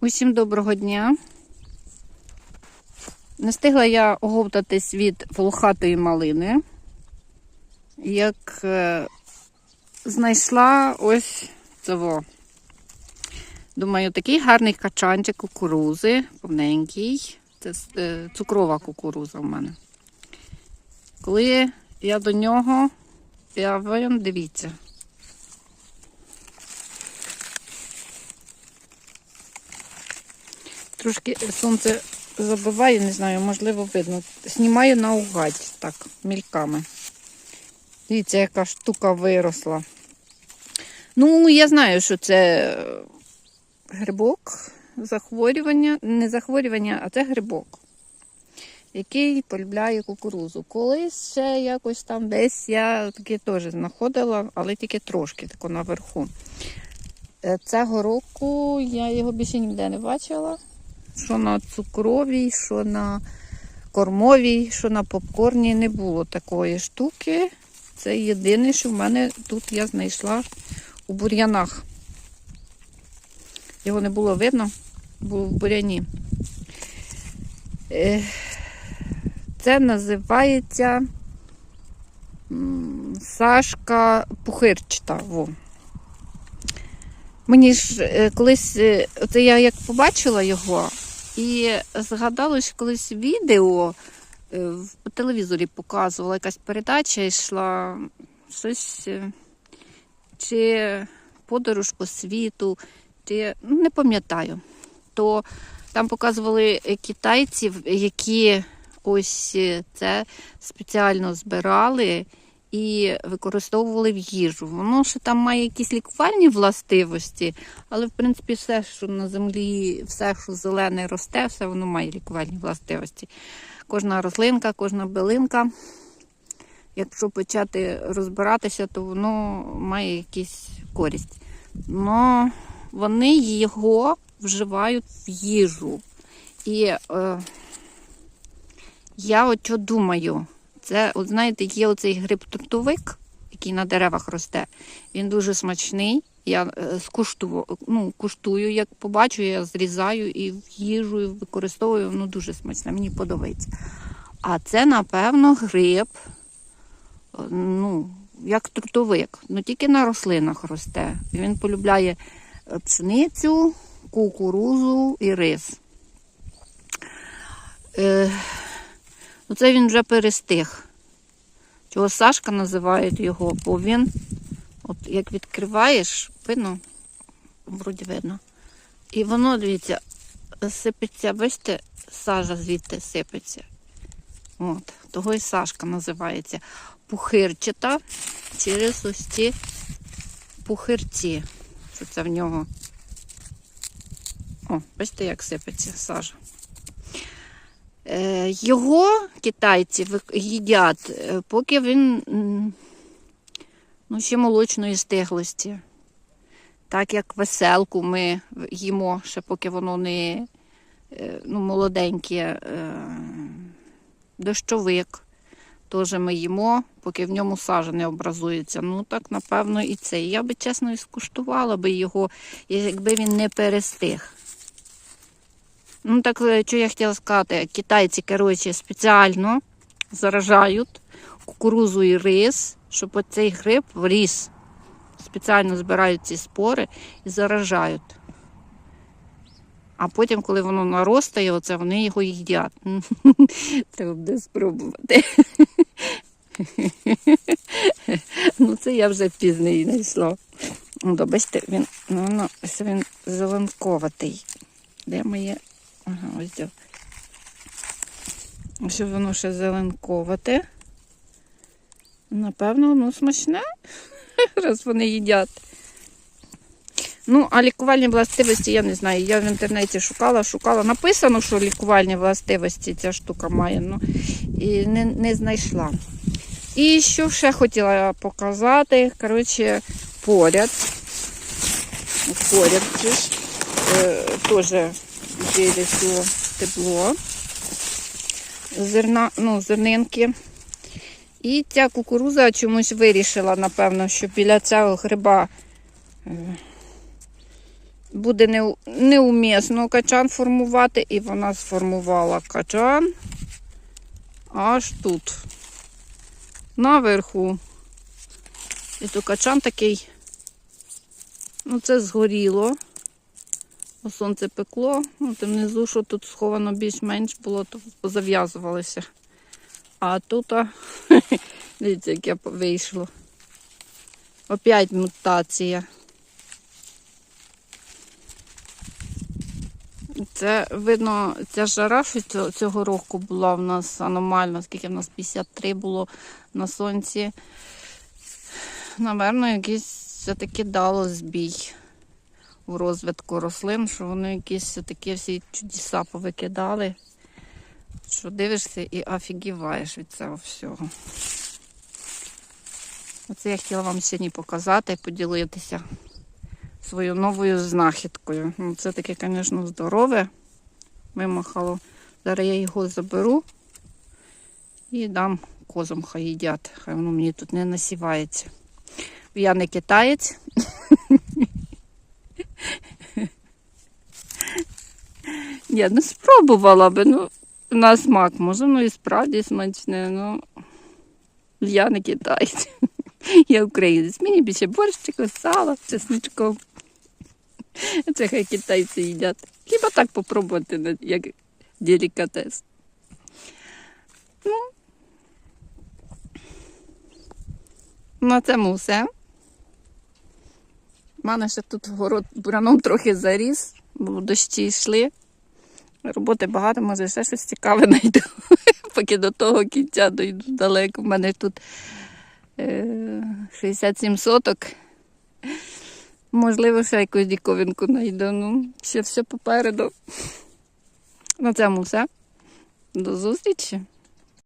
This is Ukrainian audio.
Усім доброго дня. Не встигла я оговтатись від волохатої малини, як е, знайшла ось цього. Думаю, такий гарний качанчик кукурузи, повненький. Це е, цукрова кукуруза в мене. Коли я до нього, я дивіться. Трошки сонце забиває, не знаю, можливо, видно. Знімаю наугад, так, мільками. Дивіться, яка штука виросла. Ну, я знаю, що це грибок, захворювання, не захворювання, а це грибок, який полюбляє кукурузу. Колись ще якось там десь я таке теж знаходила, але тільки трошки тако наверху. Е, Цього року я його більше ніде не бачила. Що на цукровій, що на кормовій, що на попкорні не було такої штуки. Це єдине, що в мене тут я знайшла у бур'янах. Його не було видно, було в буряні. Е, Це називається Сашка Пухирчата. Во. Мені ж е, колись, е, оце я як побачила його, і згадала, що колись відео е, в- телевізорі показувала якась передача, йшла щось, е, чи подорож по світу, чи ну, не пам'ятаю. То там показували китайців, які ось е, це спеціально збирали і використовували в їжу. Воно ще там має якісь лікувальні властивості, але в принципі все, що на землі, все, що зелене росте, все воно має лікувальні властивості. Кожна рослинка, кожна билинка. Якщо почати розбиратися, то воно має якусь користь. Но вони його вживають в їжу. І е, я от що думаю, це, от знаєте, є оцей гриб трутовик, який на деревах росте. Він дуже смачний. Я е, скуштую, ну, куштую, як побачу, я зрізаю і в їжу використовую. Воно дуже смачне, мені подобається. А це, напевно, гриб, е, ну, як трутовик, ну тільки на рослинах росте. Він полюбляє е, пшеницю, кукурузу і рис. Е, ну це він вже перестиг. Чого Сашка називають його, бо він, от як відкриваєш, видно, вроді видно. І воно, дивіться, сипеться, бачите, сажа звідти сипеться. От, того і Сашка називається пухирчата через ось ці пухирці. Що це в нього? О, бачите, як сипеться сажа. Е, Його китайці їдять, е, поки він ну, ще молочної стиглості. Так як веселку ми їмо, ще поки воно не е, ну, молоденьке. Дощовик теж ми їмо, поки в ньому сажа не образується. Ну так, напевно, і це. Я би чесно і скуштувала би його, якби він не перестиг. Ну, так, е, що я хотіла сказати, китайці, коротше, спеціально заражають кукурузу і рис, щоб оцей гриб вріс. Спеціально збирають ці спори і заражають. А потім, коли воно наростає, оце вони його їдять. Треба буде спробувати. Ну, це я вже пізно знайшла. Ну, бачите, він, ну, ну, він зеленковатий. Де моє? Ага, ось де. Ось воно ще зеленковате. Напевно, воно смачне, раз вони їдять. Ну, а лікувальні властивості я не знаю. Я в інтернеті шукала, шукала. Написано, що лікувальні властивості ця штука має, ну і не, не знайшла. І що ще хотіла показати, коротше, поряд. Поряд це е, теж вилізло тепло. Зерна, ну, зернинки. І ця кукуруза чомусь вирішила, напевно, що біля цього гриба е, буде неумісно качан формувати, і вона сформувала качан аж тут, наверху. І то качан такий, ну це згоріло. Сонце пекло, там внизу, що тут сховано більш-менш було, то позав'язувалося. А тут, дивіться, яке вийшло. Опять мутація. Це видно, ця жара, що цього- року була в нас аномальна, скільки в нас 53 було на сонці. Наверно, якийсь все-таки дало збій в розвитку рослин, що вони якісь все-таки всі чудеса повикидали. Що дивишся і офігіваєш від цього всього. Оце я хотіла вам сьогодні показати і поділитися своєю новою знахідкою. Ну, це таке, звісно, здорове. Вимахало. Зараз я його заберу і дам козам хай їдять. Хай воно мені тут не насівається. Я не китаєць. Я не спробувала би, ну, на смак, може, ну і справді смачне, ну я не китаєць. Я українець. Мені більше борщику, сало, чесничком. Це хай китайці їдять. Хіба так попробувати, як делікатес. Ну, на цьому все. У мене ще тут город бураном трохи заріс, бо дощі йшли. Роботи багато, може ще щось цікаве знайду. Поки до того кінця дойду далеко. У мене тут е, 67 соток. Можливо, ще якусь діковинку знайду. Ну, ще все попереду. На цьому все. До зустрічі!